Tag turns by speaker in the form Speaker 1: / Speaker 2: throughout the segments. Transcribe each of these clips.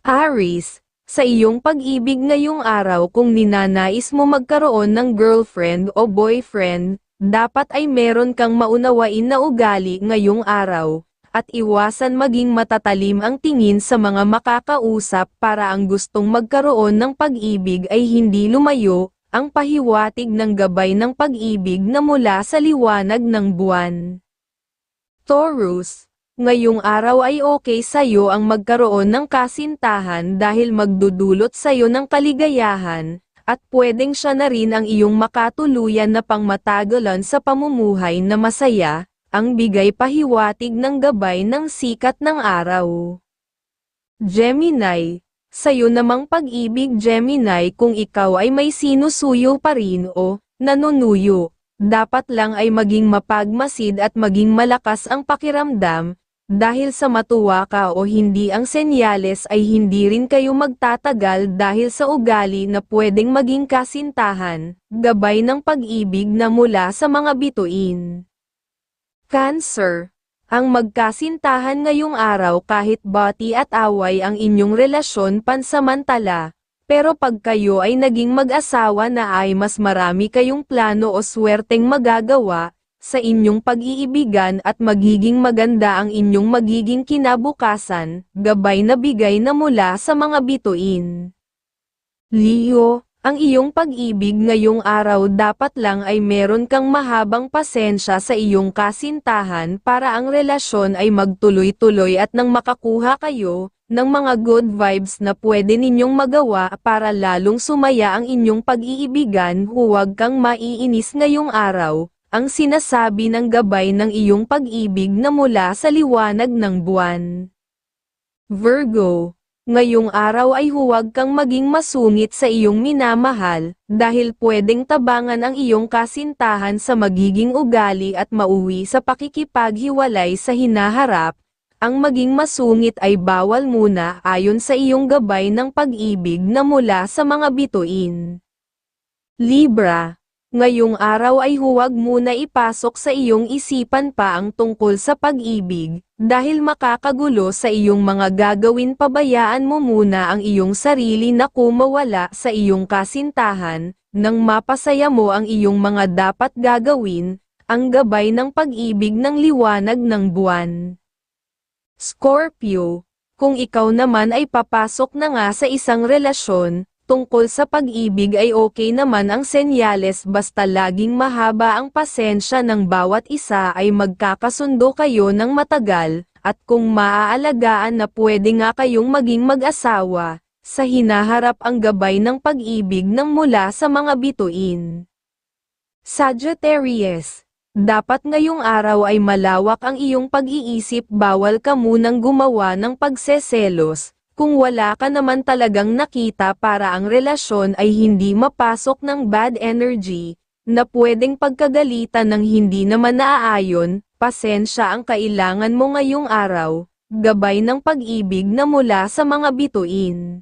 Speaker 1: Aris, sa iyong pag-ibig ngayong araw kung ninanais mo magkaroon ng girlfriend o boyfriend, dapat ay meron kang maunawain na ugali ngayong araw, at iwasan maging matatalim ang tingin sa mga makakausap para ang gustong magkaroon ng pag-ibig ay hindi lumayo, ang pahiwatig ng gabay ng pag-ibig na mula sa liwanag ng buwan. Taurus, ngayong araw ay okay sa'yo ang magkaroon ng kasintahan dahil magdudulot sa'yo ng kaligayahan, at pwedeng siya na rin ang iyong makatuluyan na pangmatagalan sa pamumuhay na masaya, ang bigay pahiwatig ng gabay ng sikat ng araw. Gemini, sa'yo namang pag-ibig Gemini kung ikaw ay may sinusuyo pa rin o nanunuyo, dapat lang ay maging mapagmasid at maging malakas ang pakiramdam, dahil sa matuwa ka o hindi ang senyales ay hindi rin kayo magtatagal dahil sa ugali na pwedeng maging kasintahan, gabay ng pag-ibig na mula sa mga bituin. Cancer, ang magkasintahan ngayong araw kahit bati at away ang inyong relasyon pansamantala, pero pag kayo ay naging mag-asawa na ay mas marami kayong plano o swerteng magagawa, sa inyong pag-iibigan at magiging maganda ang inyong magiging kinabukasan, gabay na bigay na mula sa mga bituin. Leo, ang iyong pag-ibig ngayong araw dapat lang ay meron kang mahabang pasensya sa iyong kasintahan para ang relasyon ay magtuloy-tuloy at nang makakuha kayo ng mga good vibes na pwede ninyong magawa para lalong sumaya ang inyong pag-iibigan huwag kang maiinis ngayong araw, ang sinasabi ng gabay ng iyong pag-ibig na mula sa liwanag ng buwan. Virgo, ngayong araw ay huwag kang maging masungit sa iyong minamahal, dahil pwedeng tabangan ang iyong kasintahan sa magiging ugali at mauwi sa pakikipaghiwalay sa hinaharap, ang maging masungit ay bawal muna ayon sa iyong gabay ng pag-ibig na mula sa mga bituin. Libra, Ngayong araw ay huwag muna ipasok sa iyong isipan pa ang tungkol sa pag-ibig, dahil makakagulo sa iyong mga gagawin pabayaan mo muna ang iyong sarili na kumawala sa iyong kasintahan, nang mapasaya mo ang iyong mga dapat gagawin, ang gabay ng pag-ibig ng liwanag ng buwan. Scorpio, kung ikaw naman ay papasok na nga sa isang relasyon, tungkol sa pag-ibig ay okay naman ang senyales basta laging mahaba ang pasensya ng bawat isa ay magkakasundo kayo ng matagal, at kung maaalagaan na pwede nga kayong maging mag-asawa, sa hinaharap ang gabay ng pag-ibig ng mula sa mga bituin. Sagittarius dapat ngayong araw ay malawak ang iyong pag-iisip bawal ka munang gumawa ng pagseselos, kung wala ka naman talagang nakita para ang relasyon ay hindi mapasok ng bad energy, na pwedeng pagkagalitan ng hindi naman naaayon, pasensya ang kailangan mo ngayong araw, gabay ng pag-ibig na mula sa mga bituin.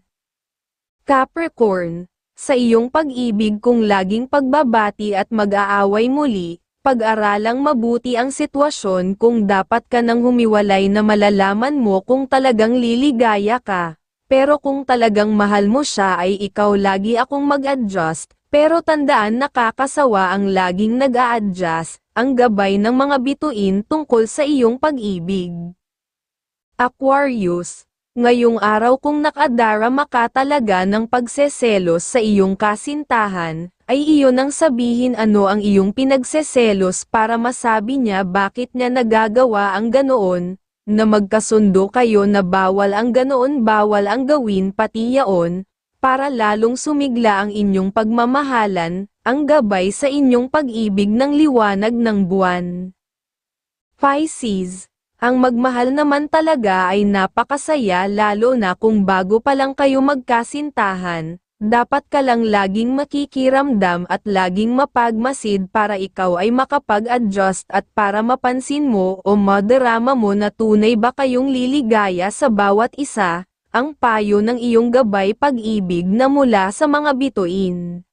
Speaker 1: Capricorn, sa iyong pag-ibig kung laging pagbabati at mag-aaway muli, pag-aralang mabuti ang sitwasyon kung dapat ka nang humiwalay na malalaman mo kung talagang liligaya ka. Pero kung talagang mahal mo siya ay ikaw lagi akong mag-adjust, pero tandaan nakakasawa ang laging nag adjust ang gabay ng mga bituin tungkol sa iyong pag-ibig. Aquarius, ngayong araw kung nakadara maka talaga ng pagseselos sa iyong kasintahan, ay iyon ang sabihin ano ang iyong pinagseselos para masabi niya bakit niya nagagawa ang ganoon, na magkasundo kayo na bawal ang ganoon bawal ang gawin pati yaon, para lalong sumigla ang inyong pagmamahalan, ang gabay sa inyong pag-ibig ng liwanag ng buwan. Pisces, ang magmahal naman talaga ay napakasaya lalo na kung bago pa lang kayo magkasintahan, dapat ka lang laging makikiramdam at laging mapagmasid para ikaw ay makapag-adjust at para mapansin mo o madarama mo na tunay ba kayong liligaya sa bawat isa, ang payo ng iyong gabay pag-ibig na mula sa mga bituin.